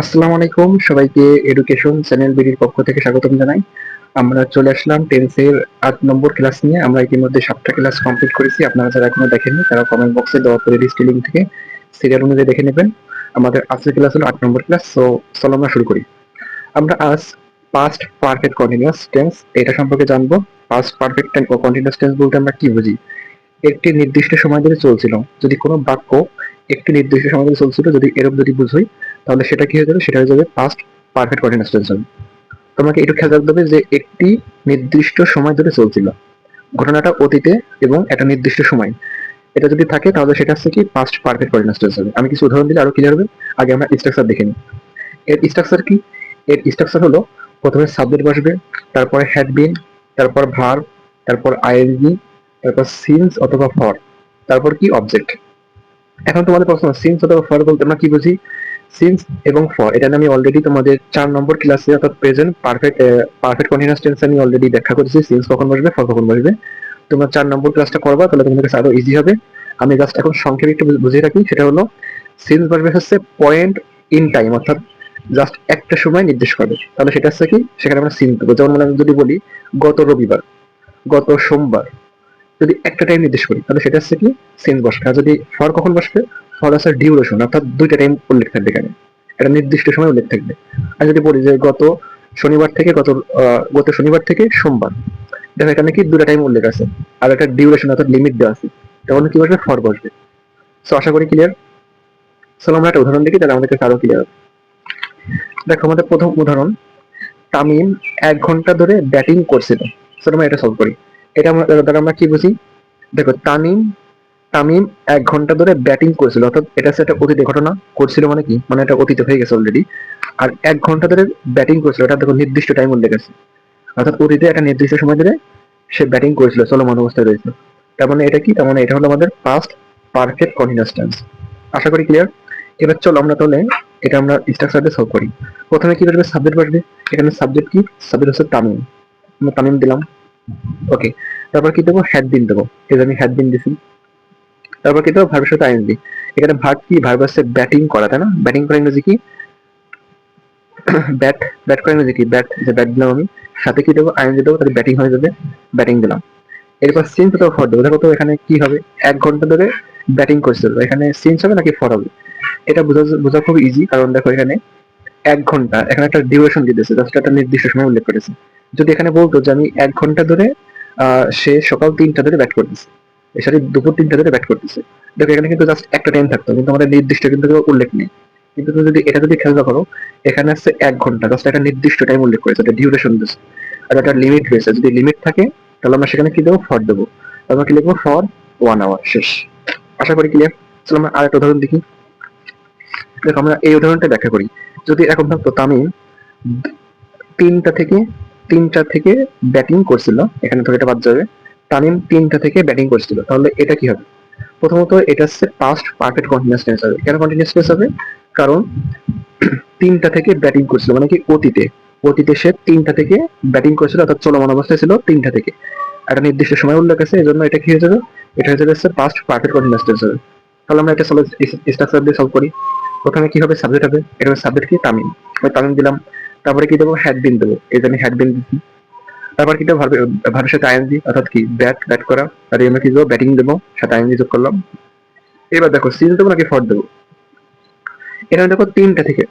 আসসালামু আলাইকুম, সবাইকে এডুকেশন চ্যানেল বিডির পক্ষ থেকে স্বাগতম জানাই। আমরা চলে আসলাম টেন্সের আট নম্বর ক্লাস নিয়ে। আমরা ইতিমধ্যে সাতটা ক্লাস কমপ্লিট করেছি। আপনারা যারা এখনও দেখেননি, তারা কমেন্ট বক্সে দেওয়া প্লেলিস্ট লিঙ্ক থেকে সিরিয়াল অনুযায়ী দেখে নেবেন। আমাদের আজকের ক্লাস হলো আট নম্বর ক্লাস সো চলো আমরা শুরু করি। আমরা আজ পাস্ট পারফেক্ট কন্টিনিউয়াস টেন্স এটা সম্পর্কে জানব। পাস্ট পারফেক্ট টেন্স ও কন্টিনিউয়াস টেন্স বলতে আমরা কি বুঝি? একটি নির্দিষ্ট সময় ধরে চলছিল। যদি কোনো বাক্য একটি নির্দিষ্ট সময় ধরে চলছিল, যদি এরকম যদি বুঝই তাহলে সেটা কি হয়ে যাবে? সেটা হয়ে যাবে পাস্ট পারফেক্ট কন্টিনিউয়াস টেন্স হবে। তোমাকে একটু খেয়াল রাখতে হবে যে একটি নির্দিষ্ট সময় ধরে চলছিল। ঘটনাটা অতীতে এবং একটা নির্দিষ্ট সময়। এটা যদি থাকে তাহলে সেটা হচ্ছে কি পাস্ট পারফেক্ট কন্টিনিউয়াস টেন্স হবে। আমি কিছু উদাহরণ দিলে আরও ক্লিয়ার হবে। আগে আমরা স্ট্রাকচার দেখে নিই। এর স্ট্রাকচার কি? এর স্ট্রাকচার হলো প্রথমে সাবজেক্ট বসবে, তারপরে হ্যাড বিন তারপর ভার তারপর আইএনজি তারপর সিন্স অথবা ফর তারপর কি অবজেক্ট এখন তোমাদের প্রশ্ন সিন্স অথবা ফর বলতে আমরা কি বুঝি? সিন্স এবং ফর এটা আমি অলরেডি তোমাদের চার নম্বর ক্লাসে অর্থাৎ present perfect perfect continuous tense আমি অলরেডি ব্যাখ্যা করেছি সিন্স কখন বসবে ফর কখন বসবে। তোমরা চার নম্বর ক্লাসটা করবা, তাহলে তোমাদের কাছে আরও ইজি হবে। আমি জাস্ট এখন সংক্ষেপে একটু বুঝিয়ে রাখি, সেটা হলো সিন্স বসবে হচ্ছে পয়েন্ট ইন টাইম অর্থাৎ জাস্ট একটা সময় নির্দেশ করবে। তাহলে সেটা হচ্ছে কি, সেখানে আমরা সিন দেবো। যেমন আমি যদি বলি, গত রবিবার, গত সোমবার, যদি একটা টাইম নির্দেশ করি, তাহলে সেটা হচ্ছে কি সিন বসবে। আর যদি ফর কখন বসবে ফর হচ্ছে ডিউরেশন অর্থাৎ দুইটা টাইম উল্লেখ থাকবে এখানে। একটা নির্দিষ্ট সময় উল্লেখ থাকবে। আর যদি বলি যে গত শনিবার থেকে, গত গত শনিবার থেকে সোমবার, দেখো এখানে কি দুটা টাইম উল্লেখ আছে। আর একটা ডিউরেশন অর্থাৎ লিমিট দেওয়া আছে। তখন কি বসবে? ফর বসবে। সো আশা করি ক্লিয়ার চলো আমরা একটা উদাহরণ দেখি, তাহলে আমাদের কাছে আরও ক্লিয়ার দেখো, আমাদের প্রথম উদাহরণ, তামিম এক ঘণ্টা ধরে ব্যাটিং করছিল। চলো আমরা এটা সলভ করি। এটা আমরা দ্বারা আমরা কি বুঝি? দেখো, তামিম তামিম এক ঘণ্টা ধরে ব্যাটিং করেছিল, অর্থাৎ এটা একটা অতীতে ঘটনা, করছিল মানে কি? মানে এটা অতীতে হয়ে গেছে অলরেডি আর এক ঘণ্টা ধরে ব্যাটিং করেছিল, এটা দেখো নির্দিষ্ট টাইম উল্লেখ আছে। অর্থাৎ অতীতে একটা নির্দিষ্ট সময় ধরে সে ব্যাটিং করেছিল, চলমান অবস্থায় রয়েছে। তার মানে এটা কি? তার মানে এটা হলো আমাদের পাস্ট পারফেক্ট কন্টিনিউয়াস টেন্স আশা করি ক্লিয়ার এবার চলো আমরা তাহলে এটা আমরা স্ট্রাকচারে সলভ করি। প্রথমে কি করবে সাবজেক্ট বসবে। এখানে সাবজেক্ট কি? সাবজেক্ট হচ্ছে তামিম। আমরা তামিম দিলাম। ওকে তারপর কি দেবো? হ্যাড বিন দেবো। এই আমি হ্যাড বিন দিছি। তারপর কি দেবো ভার্বের সাথে আইএনজি এখানে ভার্ব কি? ভার্ব হচ্ছে ব্যাটিং করা, তাই না? ব্যাটিং করা ইংরেজি কি? ব্যাট ব্যাট করা ইংরেজি কি? ব্যাট, যে ব্যাট দিলাম আমি, সাথে কি দেবো? আইএনজি দেবো, তাহলে ব্যাটিং হয়ে যাবে, ব্যাটিং দিলাম। এরপর সিন্স দেবো ফর দেবো। দেখো তো এখানে কি হবে? এক ঘণ্টা ধরে ব্যাটিং করছিল এখানে সিন্স হবে নাকি ফর হবে? এটা বোঝা বোঝা খুব ইজি কারণ দেখো এখানে এক ঘণ্টা, এখানে একটা ডিউরেশন দিতেছে জাস্ট একটা নির্দিষ্ট সময় উল্লেখ করেছে। যদি এখানে বলতো যে আমি এক ঘণ্টা ধরে সে সকাল তিনটা ধরে ব্যাট করতেছে। এছাড়া দুপুর তিনটা ধরে ব্যাট করতেছে। দেখো, এখানে কিন্তু জাস্ট একটা টাইম থাকতো, কিন্তু আমাদের নির্দিষ্ট কিন্তু উল্লেখ নেই। কিন্তু তুমি যদি, এটা যদি খেয়াল করো, এখানে আছে এক ঘণ্টা জাস্ট একটা নির্দিষ্ট টাইম উল্লেখ করেছে, একটা ডিউরেশন দিচ্ছে আর একটা লিমিট রয়েছে যদি লিমিট থাকে, তাহলে আমরা সেখানে কি দেবো? ফর দেবো। আমরা কি লিখব? ফর ওয়ান আওয়ার শেষ। আশা করি ক্লিয়ার চলো আমরা আরেকটা উদাহরণ দেখি। দেখো, আমরা এই উদাহরণটা ব্যাখ্যা করি। যদি এখন থাকতো তামিম তিনটা থেকে তিনটা থেকে ব্যাটিং করছিল, এখানে ধরে এটা বাদ যাবে। তামিম তিনটা থেকে ব্যাটিং করছিল। তাহলে এটা কি হবে? প্রথমত এটা হচ্ছে পাস্ট পারফেক্ট কন্টিনিউয়াস টেন্স হবে। কেন কন্টিনিউয়াস টেন্স হবে? কারণ তিনটা থেকে ব্যাটিং করছিল মানে কি অতীতে। অতীতে সে তিনটা থেকে ব্যাটিং করছিল, অর্থাৎ চলমান অবস্থায় ছিল তিনটা থেকে। একটা নির্দিষ্ট সময় উল্লেখ আছে এই জন্য এটা কি হয়ে যাবে? এটা হয়ে যাবে পাস্ট পারফেক্ট কন্টিনিউয়াস টেন্স হবে। তাহলে আমরা এটা স্ট্রাকচার দিয়ে সলভ করি। প্রথমে কি হবে? সাবজেক্ট হবে। এটা হবে সাবজেক্ট কি? তামিম। তামিম দিলাম। তারপরে কি দেবো? হ্যাড বিন দেবো। এই জন্য হ্যাড বিন দিচ্ছি। তারপর কি দেবো? ভার্বের সাথে আইএনজি অর্থাৎ কি ব্যাট ব্যাট করা। আর আমরা কি দেবো ব্যাটিং দেবো, সাথে আইএনজি যোগ করলাম। এবার দেখো সিন দেবো নাকি ফর দেবো? এখানে দেখো তিনটা থেকে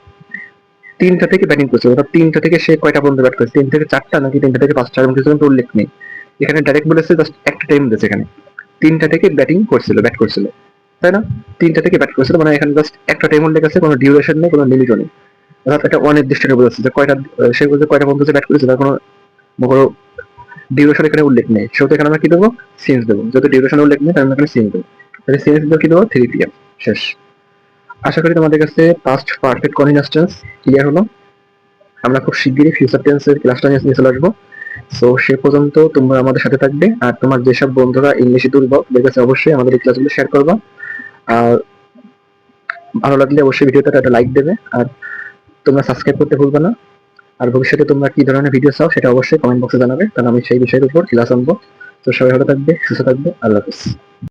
তিনটা থেকে ব্যাটিং করছে। অর্থাৎ তিনটা থেকে সে কয়টা পর্যন্ত ব্যাট করছে? তিন থেকে চারটা নাকি তিনটা থেকে পাঁচটা? এরকম কিছু কিন্তু উল্লেখ নেই। এখানে ডাইরেক্ট বলেছে জাস্ট একটা টাইম দিয়েছে এখানে। তিনটা থেকে ব্যাটিং করছিল ব্যাট করছিল। তাই না? তিনটা থেকে ব্যাট করছিল মানে এখানে জাস্ট একটা টাইম উল্লেখ আছে, কোনো ডিউরেশন নেই, কোনো লিমিটও নেই। অর্থাৎ একটা অনির্দিষ্ট বোঝাচ্ছে যে কয়টা, সে বলছে কয়টা পর্যন্ত ব্যাট করেছে, তার কোনো ডিউরেশন এখানে উল্লেখ নেই। সেহেতু এখানে আমরা কি দেবো? সিন্স দেবো। যদি ডিউরেশন উল্লেখ নেই, তাহলে এখানে সিন্স দেবো। তাহলে সিন্স দেবো কি দেবো? থ্রি পিএম শেষ। আশা করি তোমাদের কাছে past perfect continuous tense clear হলো। আমরা খুব শিগগিরই ফিউচার টেন্সের ক্লাসটা নিয়ে চলে আসব। সো সে পর্যন্ত তোমরা আমাদের সাথে থাকবে। আর তোমার যেসব বন্ধুরা ইংলিশে দুর্বল, তাদের কাছে অবশ্যই আমাদের এই ক্লাসগুলো শেয়ার করবা। আর ভালো লাগলে অবশ্যই ভিডিওটা একটা লাইক দেবে। আর তোমরা সাবস্ক্রাইব করতে ভুলবে না। আর ভবিষ্যতে তোমরা কি ধরনের ভিডিও চাও সেটা অবশ্যই কমেন্ট বক্সে জানাবে। কারণ আমি সেই বিষয়ের উপর ক্লাস আনব। তো সবাই ভালো থাকবে, সুস্থ থাকবে। আল্লাহ হাফিজ।